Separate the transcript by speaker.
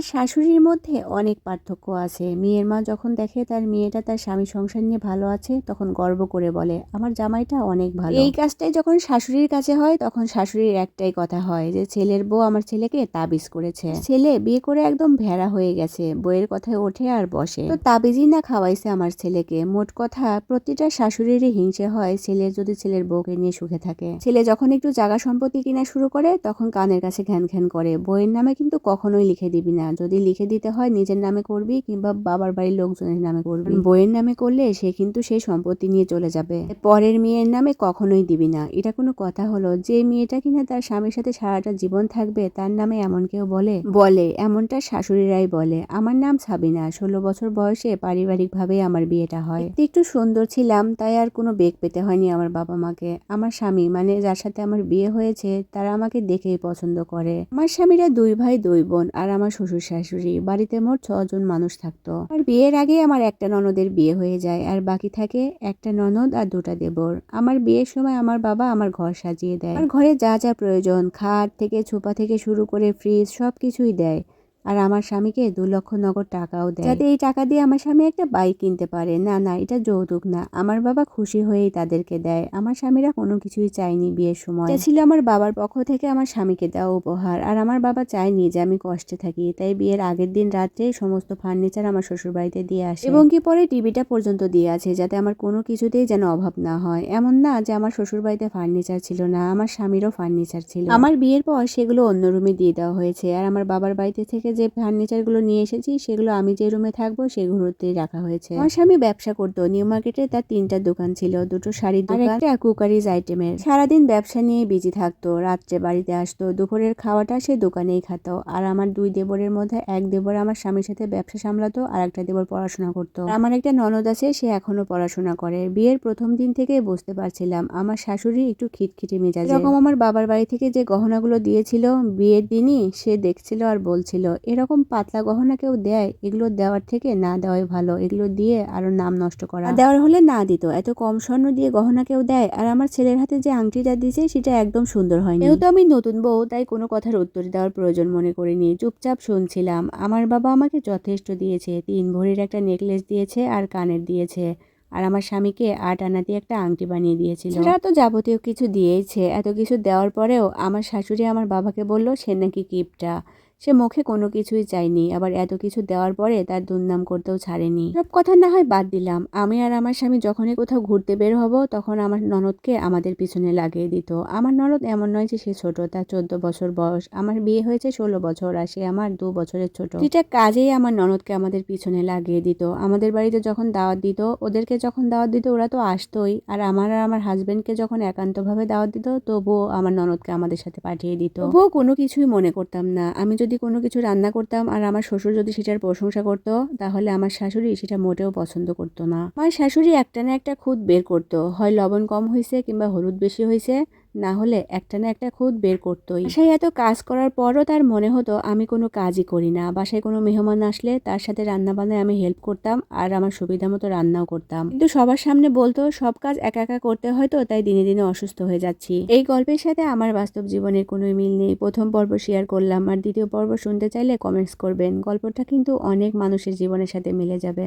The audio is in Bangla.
Speaker 1: আর শাশুড়ির মধ্যে অনেক পার্থক্য আছে। মেয়ের মা যখন দেখে তার মেয়েটা তার স্বামী সংসার নিয়ে ভালো আছে, তখন গর্ব করে বলে, আমার জামাইটা অনেক ভালো। এই কাজটাই যখন শাশুড়ির কাছে হয়, তখন শাশুড়ির একটাই কথা হয় যে, ছেলের বউ আমার ছেলেকে তাবিজ করেছে। ছেলে বিয়ে করে একদম ভেড়া হয়ে গেছে বইয়ের কথায় ওঠে আর বসে। তো তাবিজই না খাওয়াইছে আমার ছেলেকে। মোট কথা, প্রতিটা শাশুড়িরই হিংসে হয় ছেলের যদি ছেলের বউকে নিয়ে সুখে থাকে। ছেলে যখন একটু জায়গা সম্পত্তি কিনা শুরু করে, তখন কানের কাছে ঘ্যান ঘ্যান করে। বইয়ের নামে কিন্তু কখনোই লিখে দিবি না। যদি লিখে দিতে হয় নিজের নামে করবি কিংবা বাবার বাড়ির লোকজনের নামে করবি। বইয়ের নামে করলে সে কিন্তু সেই সম্পত্তি নিয়ে চলে যাবে। পরের মেয়ের নামে কখনোই দিবি না। এটা কোনো কথা হলো। যে মেয়েটা কিনা তার স্বামীর সাথে সারাটা জীবন থাকবে তার নামে এমন কেউ বলে? বলে। এমনটা শাশুড়িরাই বলে। আমার নাম সাবিনা। ষোলো বছর বয়সে পারিবারিকভাবে আমার বিয়েটা হয়। একটু সুন্দর ছিলাম তাই আর কোনো বেগ পেতে হয়নি আমার বাবা মাকে। আমার স্বামী মানে যার সাথে আমার বিয়ে হয়েছে তারা আমাকে দেখেই পছন্দ করে। আমার স্বামীরা দুই ভাই দুই বোন আর আমার শ্বশুর শাশুড়ি বাড়িতে মোট ছজন মানুষ থাকতো। আর বিয়ের আগে আমার একটা ননদের বিয়ে হয়ে যায়, আর বাকি থাকে একটা ননদ আর দুটা দেবর। আমার বিয়ের সময় আমার বাবা আমার ঘর সাজিয়ে দেয়। আর ঘরে যা যা প্রয়োজন, খাট থেকে, ছোপা থেকে শুরু করে ফ্রিজ সব কিছুই দেয়। আর আমার স্বামীকে দু লক্ষ নগদ টাকাও দেয়। যাতে এই টাকা দিয়ে আমার স্বামী একটা বাইক কিনতে পারে। না না, এটা যৌতুক না। আমার বাবা খুশি হয়েই তাদেরকে দেয়। আমার স্বামীরা কোনো কিছুই চায়নি বিয়ের সময়। ছিল আমার বাবার পক্ষ থেকে আমার স্বামীকে দেওয়া উপহার। আর আমার বাবা চায়নি যে আমি কষ্টে থাকি। তাই বিয়ের আগের দিন রাত্রে সমস্ত ফার্নিচার আমার শ্বশুর বাড়িতে দিয়ে আসে। এবং কি পরে টিভিটা পর্যন্ত দিয়ে আছে, যাতে আমার কোনো কিছুতেই যেন অভাব না হয়। এমন না যে আমার শ্বশুর বাড়িতে ফার্নিচার ছিল না, আমার স্বামীরও ফার্নিচার ছিল। আমার বিয়ের পর সেগুলো অন্য রুমে দিয়ে দেওয়া হয়েছে। আর আমার বাবার বাড়িতে থেকে যে ফার্নিচারগুলো নিয়ে এসেছি সেগুলো আমি যে রুমে থাকব সেগুলোতেই রাখা হয়েছে। আমার স্বামী ব্যবসা করতো। নিউ মার্কেটে তার তিনটা দোকান ছিল দুটো শাড়ির দোকান। একটা কুকারিজ আইটেমের সারাদিন ব্যবসা নিয়ে বিজি থাকতো। রাত্রে বাড়িতে আসতো দুপুরের খাওয়াটা সে দোকানেই খাত। আর আমার দুই দেবরের মধ্যে এক দেবর আমার স্বামীর সাথে ব্যবসা সামলাতো আর একটা দেবর পড়াশোনা করতো। আমার একটা ননদ আছে সে এখনও পড়াশোনা করে। বিয়ের প্রথম দিন থেকে বুঝতে পারছিলাম আমার শাশুড়ি একটু খিটখিটে মেজাজ। এরকম আমার বাবার বাড়ি থেকে যে গহনাগুলো দিয়েছিল বিয়ের দিনই সে দেখছিল আর বলছিল এরকম পাতলা গহনা কেউ দেয়, এগুলো দেওয়ার থেকে না দেওয়াই ভালো। এগুলো দিয়ে আরও নাম নষ্ট করা। দেওয়ার হলে না দিত। এত কম স্বর্ণ দিয়ে গহনা কেউ দেয়, আর আমার ছেলের হাতে যে আংটিটা দিয়েছে সেটা একদম সুন্দর হয়নি। যেহেতু আমি নতুন বউ, তাই কোনো কথার উত্তর দেওয়ার প্রয়োজন মনে করিনি। চুপচাপ শুনছিলাম। আমার বাবা আমাকে যথেষ্ট দিয়েছে। তিন ভরির একটা নেকলেস দিয়েছে আর কানের দিয়েছে। আর আমার স্বামীকে আট আনা দিয়ে একটা আংটি বানিয়ে দিয়েছিল। সেটা তো যাবতীয় কিছু দিয়েছে এত কিছু দেওয়ার পরেও আমার শাশুড়ি আমার বাবাকে বলল, সে নাকি কিপটা। সে মুখে কোনো কিছুই চায়নি। আবার এত কিছু দেওয়ার পরে তার দুর্নাম করতেও ছাড়েনি। সব কথা না হয় বাদ দিলাম। আমি আর আমার স্বামী যখনই কোথাও ঘুরতে বের হব, তখন আমার ননদকে আমাদের পিছনে লাগিয়ে দিত। আমার ননদ এমন নয় যে সে ছোট, তার চোদ্দ বছর বয়স। আমার বিয়ে হয়েছে ষোলো বছর আর সে আমার দু বছরের ছোট। এটা কাজেই আমার ননদকে আমাদের পিছনে লাগিয়ে দিত। আমাদের বাড়িতে যখন দাওয়াত দিত, ওদেরকে যখন দাওয়াত দিত, ওরা তো আসতোই। আর আমার আর আমার হাজবেন্ডকে যখন একান্তভাবে দাওয়াত দিত, তবুও আমার ননদকে আমাদের সাথে পাঠিয়ে দিত। তবুও কোনো কিছুই মনে করতাম না। আমি যদি কোনো কিছু রান্না করতাম আর আমার শ্বশুর যদি সেটার প্রশংসা করত, তাহলে আমার শাশুড়ি সেটা মোটেও পছন্দ করতো না। আমার শাশুড়ি একটা না একটা খুদ বের করতো। হয় লবণ কম হয়েছে কিংবা হলুদ বেশি হয়েছে না হলে একটা না একটা খুদ বের করতোই। বাসায় এত কাজ করার পরও তার মনে হতো, আমি কোনো কাজই করি না। বাসায় কোনো মেহমান আসলে তার সাথে রান্না বান্নায় আমি হেল্প করতাম আর আমার সুবিধা মতো রান্নাও করতাম। কিন্তু সবার সামনে বলতো, সব কাজ একা একা করতে হয়তো তাই দিনে দিনে অসুস্থ হয়ে যাচ্ছি। এই গল্পের সাথে আমার বাস্তব জীবনের কোনো মিল নেই। প্রথম পর্ব শেয়ার করলাম আর দ্বিতীয় পর্ব শুনতে চাইলে কমেন্টস করবেন। গল্পটা কিন্তু অনেক মানুষের জীবনের সাথে মিলে যাবে।